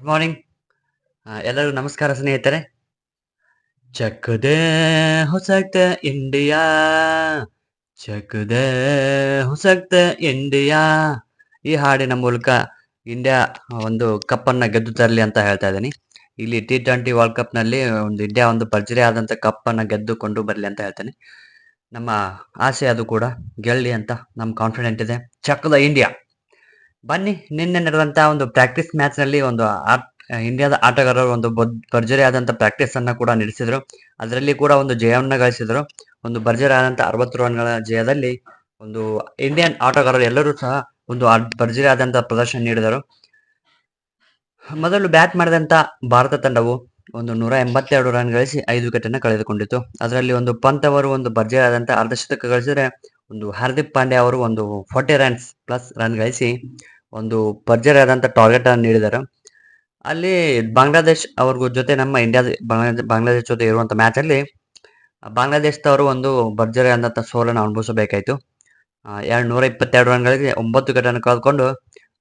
Good morning ಎಲ್ಲರಿಗೂ ನಮಸ್ಕಾರ ಸ್ನೇಹಿತರೆ. ಚಕ್ಕದೆ ಹೊಸಕ್ತ ಇಂಡಿಯಾ ಚಕ್ಕದೆ ಹೊಸಕ್ತ ಇಂಡಿಯಾ ಈ ಹಾಡಿನ ಮೂಲಕ ಇಂಡಿಯಾ ಒಂದು ಕಪ್ಪನ್ನು ಗೆದ್ದು ತರಲಿ ಅಂತ ಹೇಳ್ತಾ ಇದ್ದೀನಿ. ಇಲ್ಲಿ ಟಿ ಟ್ವೆಂಟಿ ವರ್ಲ್ಡ್ ಕಪ್ನಲ್ಲಿ ಒಂದು ಇಂಡಿಯಾ ಒಂದು ಪರ್ಜರಿ ಆದಂತ ಕಪ್ಪನ್ನು ಗೆದ್ದುಕೊಂಡು ಬರಲಿ ಅಂತ ಹೇಳ್ತೇನೆ. ನಮ್ಮ ಆಸೆ ಅದು ಕೂಡ ಗೆಲ್ಲಿ ಅಂತ, ನಮ್ಮ ಕಾನ್ಫಿಡೆಂಟ್ ಇದೆ. ಚಕ್ಕದ ಇಂಡಿಯಾ ಬನ್ನಿ, ನಿನ್ನೆ ನಡೆದಂತ ಒಂದು ಪ್ರಾಕ್ಟೀಸ್ ಮ್ಯಾಚ್ನಲ್ಲಿ ಒಂದು ಇಂಡಿಯಾದ ಆಟಗಾರರು ಒಂದು ಭರ್ಜರಿ ಆದಂತ ಪ್ರಾಕ್ಟೀಸ್ ಅನ್ನ ಕೂಡ ನಡೆಸಿದ್ರು. ಅದರಲ್ಲಿ ಕೂಡ ಒಂದು ಜಯವನ್ನ ಗಳಿಸಿದ್ರು. ಒಂದು ಭರ್ಜರಿ ಆದಂತ ಅರವತ್ತು ರನ್ಗಳ ಜಯದಲ್ಲಿ ಒಂದು ಇಂಡಿಯನ್ ಆಟಗಾರರು ಎಲ್ಲರೂ ಸಹ ಒಂದು ಭರ್ಜರಿ ಆದಂತ ಪ್ರದರ್ಶನ ನೀಡಿದರು. ಮೊದಲು ಬ್ಯಾಟ್ ಮಾಡಿದಂತ ಭಾರತ ತಂಡವು ಒಂದು ನೂರ ಎಂಬತ್ತೆರಡು ರನ್ ಗಳಿಸಿ ಐದು ವಿಕೆಟ್ ಅನ್ನು ಕಳೆದುಕೊಂಡಿತು ಅದರಲ್ಲಿ ಒಂದು ಪಂತ್ ಅವರು ಒಂದು ಭರ್ಜರಿ ಆದಂತ ಅರ್ಧಶತಕ ಗಳಿಸಿದ್ರೆ ಒಂದು ಹಾರ್ದಿಕ್ ಪಾಂಡೆ ಅವರು ಒಂದು ಫಾರ್ಟಿ ರನ್ಸ್ ಪ್ಲಸ್ ರನ್ ಗಳಿಸಿ ಒಂದು ಆದಂತ ಟಾರ್ಗೆಟ್ ಅನ್ನು ನೀಡಿದರು. ಅಲ್ಲಿ ಬಾಂಗ್ಲಾದೇಶ್ ಅವ್ರಿಗೂ ಜೊತೆ ನಮ್ಮ ಇಂಡಿಯಾ ಬಾಂಗ್ಲಾದೇಶ್ ಜೊತೆ ಇರುವಂತ ಮ್ಯಾಚ್ ಅಲ್ಲಿ ಬಾಂಗ್ಲಾದೇಶದವರು ಒಂದು ಭರ್ಜರಿ ಆದಂತ ಸೋಲನ್ನು ಅನುಭವಿಸಬೇಕಾಯಿತು. ಎರಡು ನೂರ ಇಪ್ಪತ್ತೆರಡು ರನ್ಗಳಿಗೆ ಒಂಬತ್ತು ವಿಕೆಟ್ ಅನ್ನು ಕಳೆದುಕೊಂಡು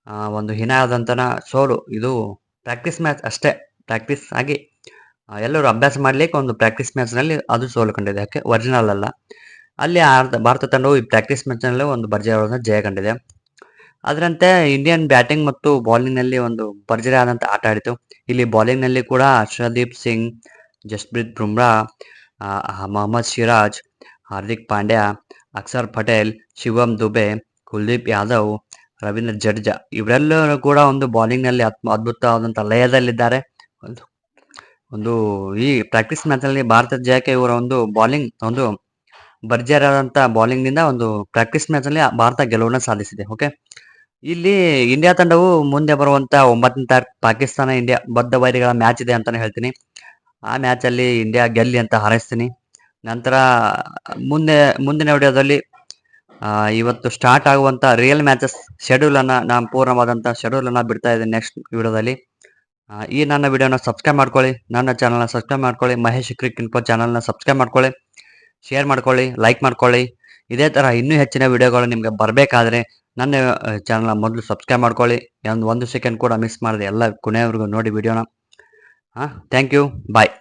ಹೀನ ಒಂದು ಹೀನಾದಂತನ ಸೋಲು, ಇದು ಪ್ರಾಕ್ಟೀಸ್ ಮ್ಯಾಚ್ ಅಷ್ಟೇ ಪ್ರಾಕ್ಟೀಸ್ ಆಗಿ ಎಲ್ಲರೂ ಅಭ್ಯಾಸ ಮಾಡ್ಲಿಕ್ಕೆ ಒಂದು ಪ್ರಾಕ್ಟೀಸ್ ಮ್ಯಾಚ್ನಲ್ಲಿ ಅದು ಸೋಲು ಕಂಡಿದೆ ಯಾಕೆ? ಒರಿಜಿನಲ್ ಅಲ್ಲ. ಅಲ್ಲಿ ಭಾರತ ತಂಡವು ಈ ಪ್ರಾಕ್ಟೀಸ್ ಮ್ಯಾಚ್ನಲ್ಲಿ ಒಂದು ಭರ್ಜರಿ ಜಯ ಕಂಡಿದೆ. ಅದರಂತೆ ಇಂಡಿಯನ್ ಬ್ಯಾಟಿಂಗ್ ಮತ್ತು ಬೌಲಿಂಗ್ನಲ್ಲಿ ಒಂದು ಭರ್ಜರಿ ಆದಂಥ ಆಟ ಆಡಿತು. ಇಲ್ಲಿ ಬೌಲಿಂಗ್ನಲ್ಲಿ ಕೂಡ ಹರ್ಷದೀಪ್ ಸಿಂಗ್ ಜಸ್ಪ್ರೀತ್ ಬುಮ್ರಾ ಮೊಹಮ್ಮದ್ ಸಿರಾಜ್ ಹಾರ್ದಿಕ್ ಪಾಂಡ್ಯ ಅಕ್ಷರ್ ಪಟೇಲ್ ಶಿವಮ್ ದುಬೆ ಕುಲ್ದೀಪ್ ಯಾದವ್ ರವೀಂದ್ರ ಜಡೇಜಾ ಇವರೆಲ್ಲರೂ ಕೂಡ ಒಂದು ಬೌಲಿಂಗ್ನಲ್ಲಿ ಅದ್ಭು- ಅದ್ಭುತವಾದಂತ ಲಯದಲ್ಲಿದ್ದಾರೆ. ಒಂದು ಈ ಪ್ರಾಕ್ಟೀಸ್ ಮ್ಯಾಚ್ ಭಾರತದ ಜಯಕ್ಕೆ ಇವರ ಒಂದು ಬೌಲಿಂಗ್ ಒಂದು ಭರ್ಜರಿಯಾದಂತ ಬೌಲಿಂಗ್ನಿಂದ ಒಂದು ಪ್ರಾಕ್ಟೀಸ್ ಮ್ಯಾಚ್ ಅಲ್ಲಿ ಭಾರತ ಗೆಲುವನ್ನ ಸಾಧಿಸಿದೆ ಓಕೆ ಇಲ್ಲಿ ಇಂಡಿಯಾ ತಂಡವು ಮುಂದೆ ಬರುವಂತ ಒಂಬತ್ತನೇ ತಾರೀಕು ಪಾಕಿಸ್ತಾನ ಇಂಡಿಯಾ ಬದ್ಧ ವೈರಿಗಳ ಮ್ಯಾಚ್ ಇದೆ ಅಂತಾನೆ ಹೇಳ್ತೀನಿ. ಆ ಮ್ಯಾಚ್ ಅಲ್ಲಿ ಇಂಡಿಯಾ ಗೆಲ್ಲಿ ಅಂತ ಹಾರೈಸ್ತೀನಿ. ನಂತರ ಮುಂದೆ, ಮುಂದಿನ ವಿಡಿಯೋದಲ್ಲಿ ಇವತ್ತು ಸ್ಟಾರ್ಟ್ ಆಗುವಂತ ರಿಯಲ್ ಮ್ಯಾಚಸ್ ಶೆಡ್ಯೂಲ್ ಅನ್ನ ನಾನು ಪೂರ್ಣವಾದಂತ ಶೆಡ್ಯೂಲ್ ಅನ್ನ ಬಿಡ್ತಾ ಇದ್ದೀನಿ ನೆಕ್ಸ್ಟ್ ವಿಡಿಯೋದಲ್ಲಿ. ಈ ನನ್ನ ವಿಡಿಯೋನ ಸಬ್ಸ್ಕ್ರೈಬ್ ಮಾಡ್ಕೊಳ್ಳಿ. ನನ್ನ ಚಾನಲ್ನ ಸಬ್ಸ್ಕ್ರೈಬ್ ಮಾಡ್ಕೊಳ್ಳಿ. ಮಹೇಶ್ ಕ್ರಿಕ್ ಇನ್ಫೋ ಚಾನಲ್ನ ಸಬ್ಸ್ಕ್ರೈಬ್ ಮಾಡ್ಕೊಳ್ಳಿ. ಶೇರ್ ಮಾಡ್ಕೊಳ್ಳಿ ಲೈಕ್ ಮಾಡ್ಕೊಳ್ಳಿ. ಇದೇ ತರ ಇನ್ನೂ ಹೆಚ್ಚಿನ ವಿಡಿಯೋಗಳು ನಿಮಗೆ ಬರಬೇಕಾದ್ರೆ ನನ್ನ ಚಾನಲ್ನ ಮೊದಲು ಸಬ್ಸ್ಕ್ರೈಬ್ ಮಾಡ್ಕೊಳ್ಳಿ. ಒಂದು ಒಂದು ಸೆಕೆಂಡ್ ಕೂಡ ಮಿಸ್ ಮಾಡಿದೆ ಎಲ್ಲ ಕೊನೆಯವರೆಗೂ ನೋಡಿ ವಿಡಿಯೋನ ಹಾಂ ಥ್ಯಾಂಕ್ ಯು ಬಾಯ್